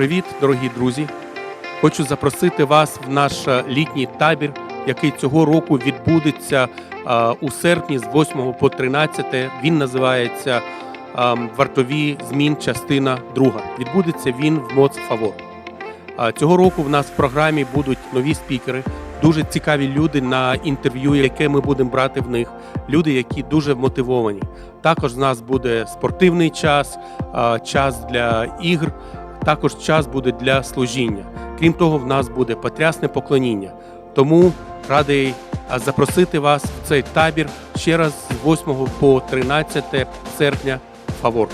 Привіт, дорогі друзі! Хочу запросити вас в наш е, літній табір, який цього року відбудеться е, у серпні з 8 по 13. Він називається е, Вартові змін, частина 2. Відбудеться він в Моц Фавор. Цього року в нас в програмі будуть нові спікери, дуже цікаві люди на інтерв'ю, яке ми будемо брати в них. Люди, які дуже мотивовані. Також в нас буде спортивний час, час для ігр, також час буде для служіння. Крім того, в нас буде потрясне поклоніння. Тому радий запросити вас в цей табір ще раз з 8 по 13 серпня. Фавор.